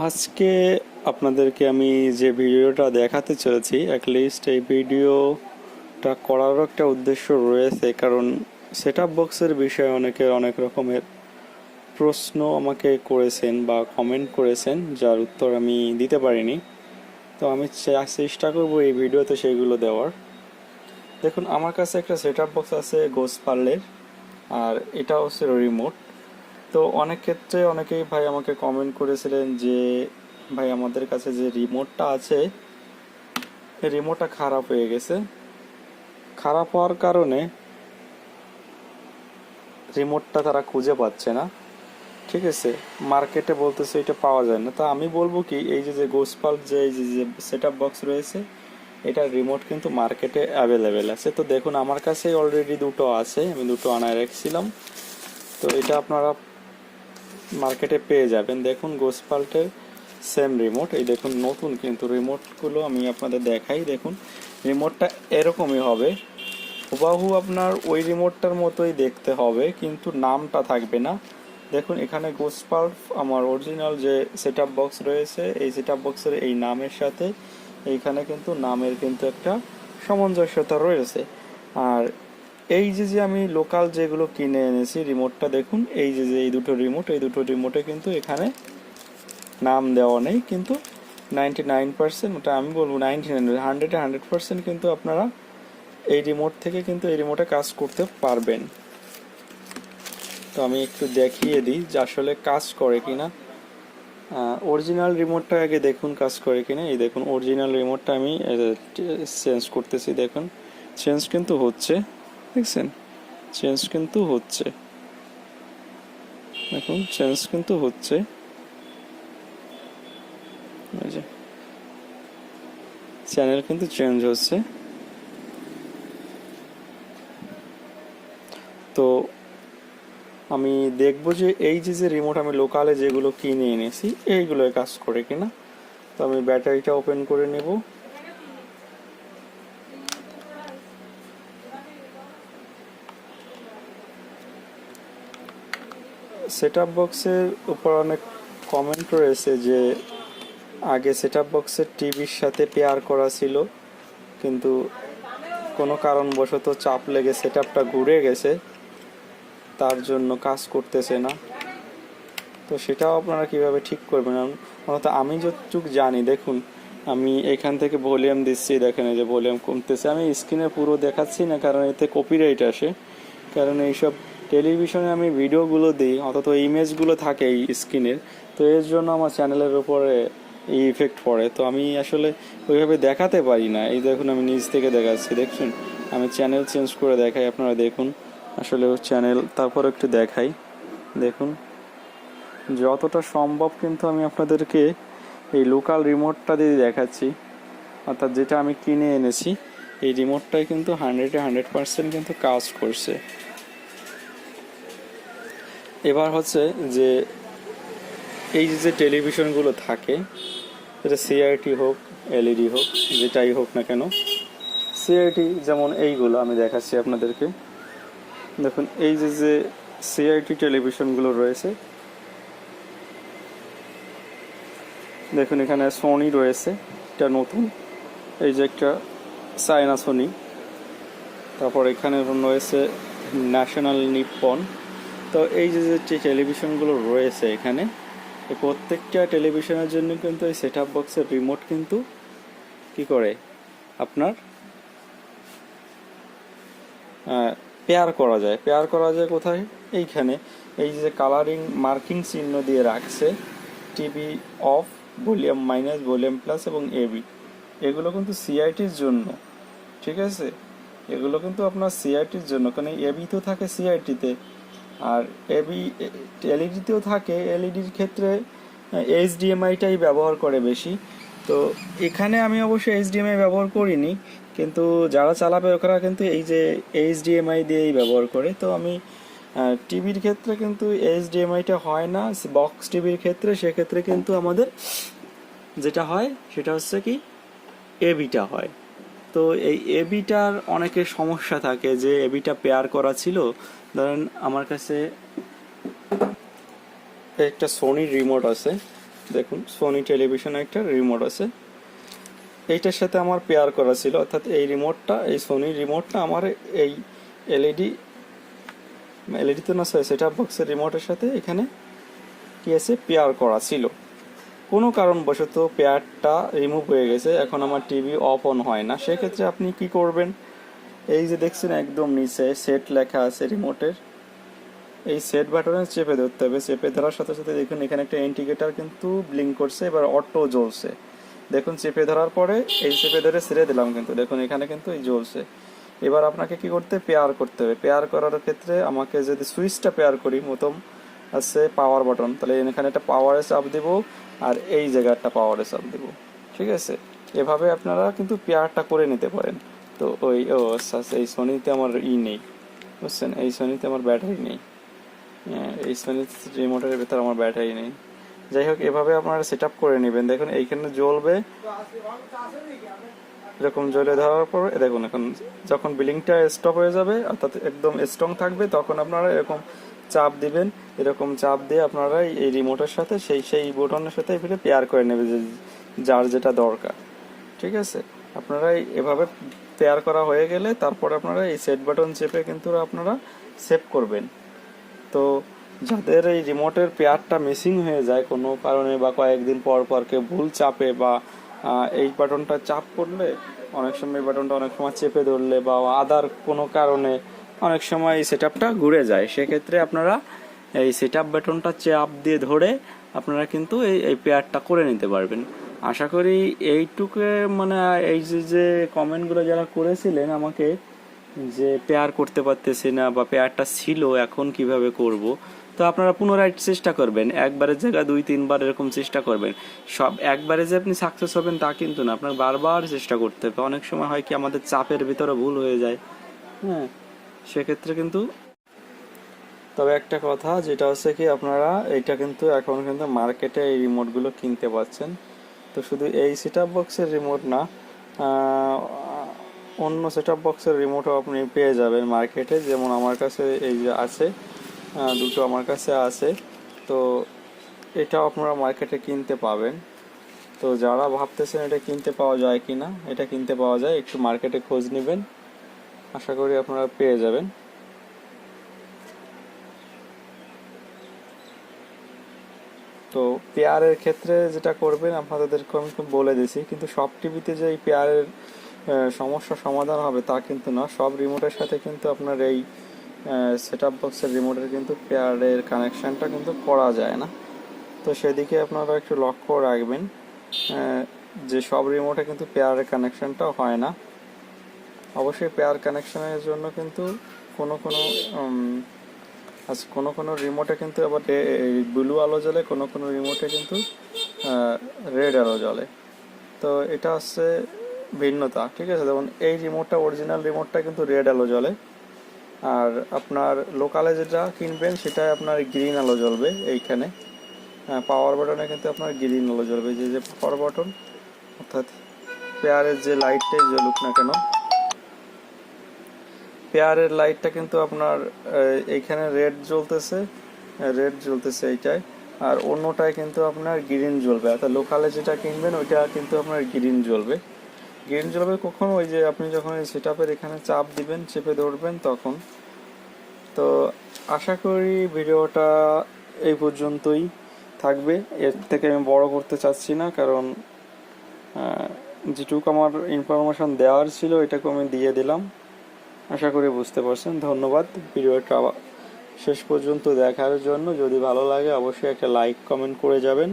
আজকে আপনাদেরকে আমি যে ভিডিওটা দেখাতে চলেছি অ্যাটলিস্ট এই ভিডিওটা করারও একটা উদ্দেশ্য রয়েছে, কারণ সেট আপ বক্সের বিষয়ে অনেকে অনেক রকমের প্রশ্ন আমাকে করেছেন বা কমেন্ট করেছেন, যার উত্তর আমি দিতে পারিনি। তো আমি চেষ্টা করব এই ভিডিওতে সেইগুলো দেওয়ার। দেখুন, আমার কাছে একটা সেট আপ বক্স আছে গোস পার্লের আর এটা হচ্ছে রিমোট তো অনেক ক্ষেত্রে অনেকেই ভাই আমাকে কমেন্ট করেছিলেন যে, ভাই আমাদের কাছে যে রিমোটটা আছে রিমোটটা খারাপ হয়ে গেছে। খারাপ হওয়ার কারণে রিমোটটা তারা খুঁজে পাচ্ছে না। ঠিক আছে মার্কেটে বলতেছে এটা পাওয়া যায় না। তা আমি বলব কি, এই যে যে গোসপাল যে, এই যে যে সেট আপ বক্স রয়েছে এটার রিমোট কিন্তু মার্কেটে অ্যাভেলেবেল আছে। তো দেখুন, আমার কাছে অলরেডি দুটো আছে, আমি দুটো আনায় রেখেছিলাম। তো এটা আপনারা মার্কেটে পেয়ে যাবেন। দেখুন গোসপাল্টের সেম রিমোট এই দেখুন, নতুন কিন্তু রিমোটগুলো আমি আপনাদের দেখাই। দেখুন রিমোটটা এরকমই হবে। হুবাহু আপনার ওই রিমোটটার মতোই দেখতে হবে, কিন্তু নামটা থাকবে না। দেখুন, এখানে গোসপাল্ট আমার অরিজিনাল যে সেট বক্স রয়েছে, এই সেট বক্সের এই নামের সাথে, এইখানে কিন্তু নামের কিন্তু একটা সামঞ্জস্যতা রয়েছে। আর এই যে যে আমি লোকাল যেগুলো কিনে এনেছি রিমোটটা দেখুন, এই যে যে এই দুটো রিমোট এই দুটো রিমোটে কিন্তু এখানে নাম দেওয়া নেই, কিন্তু নাইনটি নাইন পার্সেন্ট ওটা আমি বলব নাইনটি নাইন হান্ড্রেডে হান্ড্রেড পার্সেন্ট কিন্তু আপনারা এই রিমোট থেকে কিন্তু এই রিমোটে কাজ করতে পারবেন। তো আমি একটু দেখিয়ে দিই যে আসলে কাজ করে কিনা। অরিজিনাল রিমোটটা আগে দেখুন কাজ করে কিনা। এই দেখুন অরিজিনাল রিমোটটা আমি চেঞ্জ করতেছি, দেখুন। চেঞ্জ কিন্তু হচ্ছে। দেখছেন? চেঞ্জ কিন্তু হচ্ছে। দেখুন চেঞ্জ কিন্তু হচ্ছে। চ্যানেল কিন্তু চেঞ্জ হচ্ছে। তো আমি দেখব যে এই যে যে রিমোট আমি লোকালে যেগুলো কিনে এনেছি এইগুলো কাজ করে কিনা। তো আমি ব্যাটারিটা ওপেন করে নেব। সেট আপ বক্সের উপর অনেক কমেন্ট রয়েছে যে, আগে সেট আপ বক্সের টিভির সাথে পেয়ার করা ছিল, কিন্তু কোনো কারণবশত চাপ লেগে সেট আপটা ঘুরে গেছে, তার জন্য কাজ করতেছে না। তো সেটাও আপনারা কীভাবে ঠিক করবেন? অন্তত আমি যতটুকু জানি, দেখুন, আমি এখান থেকে ভলিউম দিচ্ছি, দেখেন এই যে ভলিউম কমতেছে। আমি স্ক্রিনে পুরো দেখাচ্ছি না, কারণ এতে কপিরাইট আসে। কারণ এইসব টেলিভিশনে আমি ভিডিওগুলো দিই, অন্তত ইমেজগুলো থাকে এই স্ক্রিনের। তো এর জন্য আমার চ্যানেলের উপরে এই ইফেক্ট পড়ে। তো আমি আসলে ওইভাবে দেখাতে পারি না। এই দেখুন, আমি নিজ থেকে দেখাচ্ছি দেখুন আমি চ্যানেল চেঞ্জ করে দেখাই, আপনারা দেখুন। আসলে চ্যানেল তারপর একটু দেখাই। দেখুন। যতটা সম্ভব কিন্তু আমি আপনাদেরকে এই লোকাল রিমোটটা দিয়ে দেখাচ্ছি। অর্থাৎ যেটা আমি কিনে এনেছি, এই রিমোটটাই কিন্তু হান্ড্রেডে হান্ড্রেড পার্সেন্ট কিন্তু কাজ করছে। এবার হচ্ছে যে এই যে টেলিভিশনগুলো থাকে, সেটা সিআইটি হোক এলইডি হোক, যেটাই হোক না কেন সিআইটি যেমন এইগুলো আমি দেখাচ্ছি আপনাদেরকে। দেখুন, এই যে যে সিআইটি টেলিভিশনগুলো রয়েছে, দেখুন এখানে সোনি রয়েছে, এটা নতুন। এই যে একটা চায়না সোনি তারপর এখানে রয়েছে ন্যাশনাল নিপ্পন তো এই যে যে টেলিভিশনগুলো রয়েছে এখানে, এই প্রত্যেকটা টেলিভিশনের জন্য কিন্তু এই সেট আপ বক্সের রিমোট কিন্তু কি করে? আপনার পেয়ার করা যায়। পেয়ার করা যায় কোথায়? এইখানে। এই যে কালারিং মার্কিং চিহ্ন দিয়ে রাখছে TV off volume minus volume plus এবং এবি এগুলো কিন্তু সিআইটির জন্য, ঠিক আছে? এগুলো কিন্তু আপনার সিআইটির জন্য, কারণ এবি তো থাকে সিআইটিতে আর এবি এলইডিতেও থাকে, এলইডির ক্ষেত্রে এইচডিএমআইটাই ব্যবহার করে বেশি। তো এখানে আমি অবশ্য এইচডিএমআই ব্যবহার করিনি, কিন্তু যারা চালাবে ওরা কিন্তু এই যে এইচডিএমআই দিয়েই ব্যবহার করে। তো আমি টিভির ক্ষেত্রে কিন্তু এইচডিএমআইটা হয় না, বক্স টিভির ক্ষেত্রে, সেক্ষেত্রে কিন্তু আমাদের যেটা হয়, সেটা হচ্ছে কি এবিটা হয়। তো এই এবিটার অনেকের সমস্যা থাকে যে এবিটা পেয়ার করা ছিল ধরেন আমার কাছে একটা সোনির রিমোট আছে। দেখুন সোনি টেলিভিশন একটা রিমোট আছে। এইটার সাথে আমার পেয়ার করা ছিল, অর্থাৎ এই রিমোটটা এই সোনি রিমোটটা আমার এই এলইডি এলইডি তো না সেট আপ বক্সের রিমোটের সাথে এখানে কি আছে? পেয়ার করা ছিল। কোনো কারণবশত পেয়ারটা রিমুভ হয়ে গেছে, এখন আমার টিভি অফ অন হয় না। সেক্ষেত্রে আপনি কি করবেন? এই যে দেখছেন একদম নিচে সেট লেখা আছে রিমোটের এই সেট বাটনে চেপে ধরতে হবে। চেপে ধরার সাথে সাথে দেখুন এখানে একটা ইন্ডিকেটার কিন্তু ব্লিঙ্ক করছে, এবার অটো জ্বলছে। দেখুন চেপে ধরার পরে এই চেপে ধরে ছেড়ে দিলাম কিন্তু, দেখুন এখানে কিন্তু এই জ্বলছে। এবার আপনাকে কি করতে পেয়ার করতে হবে। পেয়ার করার ক্ষেত্রে আমাকে যদি সুইচটা পেয়ার করি, প্রথম আছে পাওয়ার বাটন তাহলে এখানে একটা পাওয়ারে চাপ দেব আর এই জায়গাটা পাওয়ারে চাপ দেব। ঠিক আছে? এভাবে আপনারা কিন্তু পেয়ারটা করে নিতে পারেন। তো ওই ও আচ্ছা আচ্ছা, এই সোনিতে আমার ই নেই বুঝছেন? এই সোনিতে আমার ব্যাটারি নেই। হ্যাঁ, এই সোনি রিমোটের ভেতর আমার ব্যাটারি নেই। যাই হোক এভাবে আপনারা সেট আপ করে নেবেন। দেখুন এইখানে জ্বলবে। এরকম জ্বলে ধরার পর দেখুন এখন যখন বিলিংটা স্টপ হয়ে যাবে অর্থাৎ একদম স্ট্রং থাকবে তখন আপনারা এরকম চাপ দিবেন। এরকম চাপ দিয়ে আপনারা এই রিমোটের সাথে সেই সেই বোটনের সাথে এগুলো পেয়ার করে নেবে যে যার যেটা দরকার। ঠিক আছে? আপনারা এভাবে পেয়ার করা হয়ে গেলে তারপরে আপনারা এই সেট বাটন চেপে কিন্তু আপনারা সেভ করবেন। তো যাদের এই রিমোটের পেয়ারটা মিসিং হয়ে যায় কোনো কারণে বা কয়েকদিন পর পর কেউ ভুল চাপে বা এই বাটনটা চাপ করলে অনেক সময় এই বাটনটা অনেক সময় চেপে ধরলে বা আদার কোনো কারণে অনেক সময় এই সেট আপটা ঘুরে যায়। সেক্ষেত্রে আপনারা এই সেট আপ বাটনটা চাপ দিয়ে ধরে আপনারা কিন্তু এই এই পেয়ারটা করে নিতে পারবেন। আশা করি এইটুকু মানে এই যে যে কমেন্টগুলো যারা করেছিলেন আমাকে যে পেয়ার করতে পারতেছি না বা পেয়ারটা ছিল, এখন কীভাবে করব, তো আপনারা পুনরায় চেষ্টা করবেন। একবারের জায়গায় দুই, তিনবার এরকম চেষ্টা করবেন। সব, একবারে যে আপনি সাকসেস হবেন তা কিন্তু না। আপনার বারবার চেষ্টা করতে হবে। অনেক সময় হয় কি আমাদের চাপের ভিতরে ভুল হয়ে যায়। হ্যাঁ সেক্ষেত্রে কিন্তু তবে একটা কথা, যেটা হচ্ছে কি আপনারা, এটা কিন্তু এখন কিন্তু মার্কেটে এই রিমোটগুলো কিনতে পাচ্ছেন তো শুধু এই সেট আপ বক্সের রিমোট না অন্য সেট আপ বক্সের রিমোটও আপনি পেয়ে যাবেন মার্কেটে যেমন আমার কাছে এই যে আছে দুটো আমার কাছে আছে। তো এটাও আপনারা মার্কেটে কিনতে পাবেন। তো যারা ভাবতেছেন এটা কিনতে পাওয়া যায় কি না এটা কিনতে পাওয়া যায়, একটু মার্কেটে খোঁজ নেবেন। আশা করি আপনারা পেয়ে যাবেন। তো পেয়ারের ক্ষেত্রে যেটা করবেন, আপনাদেরকে আমি বলে দিয়েছি কিন্তু সব টিভিতে যে এই পেয়ারের সমস্যা সমাধান হবে তা কিন্তু না। সব রিমোটের সাথে কিন্তু আপনার এই সেট আপ বক্সের রিমোটের কিন্তু পেয়ারের কানেকশানটা কিন্তু করা যায় না। তো সেদিকে আপনারা একটু লক্ষ্য রাখবেন যে সব রিমোটে কিন্তু পেয়ারের কানেকশনটা হয় না। অবশ্যই পেয়ার কানেকশানের জন্য কিন্তু কোনো কোনো আচ্ছা কোনো কোনো রিমোটে কিন্তু আবার ব্লু আলো জ্বলে, কোনো কোনো রিমোটে কিন্তু রেড আলো জ্বলে। তো এটা হচ্ছে ভিন্নতা, ঠিক আছে? যেমন এই রিমোটটা অরিজিনাল রিমোটটা কিন্তু রেড আলো জ্বলে। আর আপনার লোকালে যেটা কিনবেন সেটা আপনার গ্রিন আলো জ্বলবে এইখানে। পাওয়ার বাটনে কিন্তু আপনার গ্রিন আলো জ্বলবে, যে যে পাওয়ার বাটন অর্থাৎ পেয়ারের যে লাইটটাই জ্বলুক না কেন পেয়ারের লাইটটা কিন্তু আপনার এইখানে রেড জ্বলতেছে রেড জ্বলতেছে এইটায়। আর অন্যটায় কিন্তু আপনার গ্রিন জ্বলবে। অর্থাৎ লোকালে যেটা কিনবেন, ওইটা কিন্তু আপনার গ্রিন জ্বলবে। গ্রিন জ্বলবে কখন, ওই যে আপনি যখন এই সেট এখানে চাপ দিবেন, চেপে ধরবেন তখন। তো আশা করি ভিডিওটা এই পর্যন্তই থাকবে। এর থেকে আমি বড় করতে চাচ্ছি না, কারণ যেটুকু আমার ইনফরমেশন দেওয়ার ছিল, এটাকে আমি দিয়ে দিলাম। আশা করি বুঝতে পারছেন। ধন্যবাদ। ভিডিওটা শেষ পর্যন্ত দেখার জন্য। যদি ভালো লাগে, অবশ্যই একটা লাইক কমেন্ট করে যাবেন।